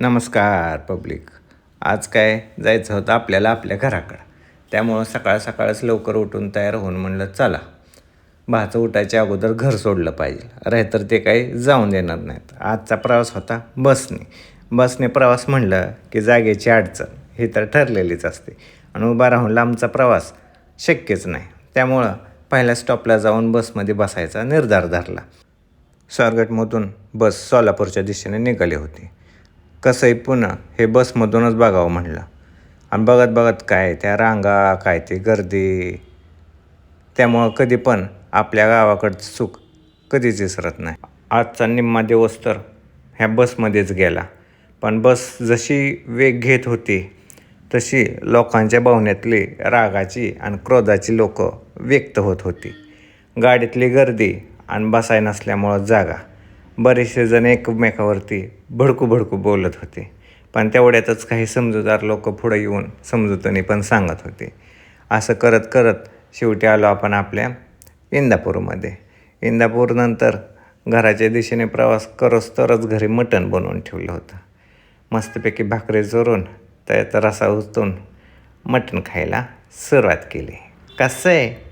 नमस्कार पब्लिक. आज काय जायचं होतं आपल्याला आपल्या घराकडं. त्यामुळं सकाळ सकाळच लवकर उठून तयार होऊन म्हणलं चला भाचं उठायच्या अगोदर घर सोडलं पाहिजे. अरे तर ते काही जाऊन देणार नाहीत. आजचा प्रवास होता बसने. बसने प्रवास म्हणलं की जागेची अडचण ही तर ठरलेलीच असते. आणि उभा राहून लांबचा प्रवास शक्यच नाही. त्यामुळं पहिल्या स्टॉपला जाऊन बसमध्ये बसायचा निर्धार धरला. स्वारगटमधून बस सोलापूरच्या दिशेने निघाली होती. कसंही पुन्हा हे बसमधूनच बघावं म्हणलं. आणि बघत बघत काय त्या रांगा काय ते गर्दी. त्यामुळं कधी पण आपल्या गावाकडचं सुख कधीच विसरत नाही. आजचा निम्मा दिवस तर ह्या बसमध्येच गेला. पण बस जशी वेग घेत होती तशी लोकांच्या भावनेतली रागाची आणि क्रोधाची लोकं व्यक्त होत होती. गाडीतली गर्दी आणि बसाय नसल्यामुळं जागा बरेचसे जण एकमेकावरती भडकू भडकू बोलत होते. पण तेवढ्यातच काही समजूतदार लोक पुढं येऊन समजूतनी पण सांगत होते. असं करत करत शेवटी आलो आपण आपल्या इंदापूरमध्ये. इंदापूरनंतर घराच्या दिशेने प्रवास करोस तरच घरी मटण बनवून ठेवलं होतं. मस्तपैकी भाकरी चोरून त्यात रसा उचतून मटण खायला सुरुवात केली. कसं आहे?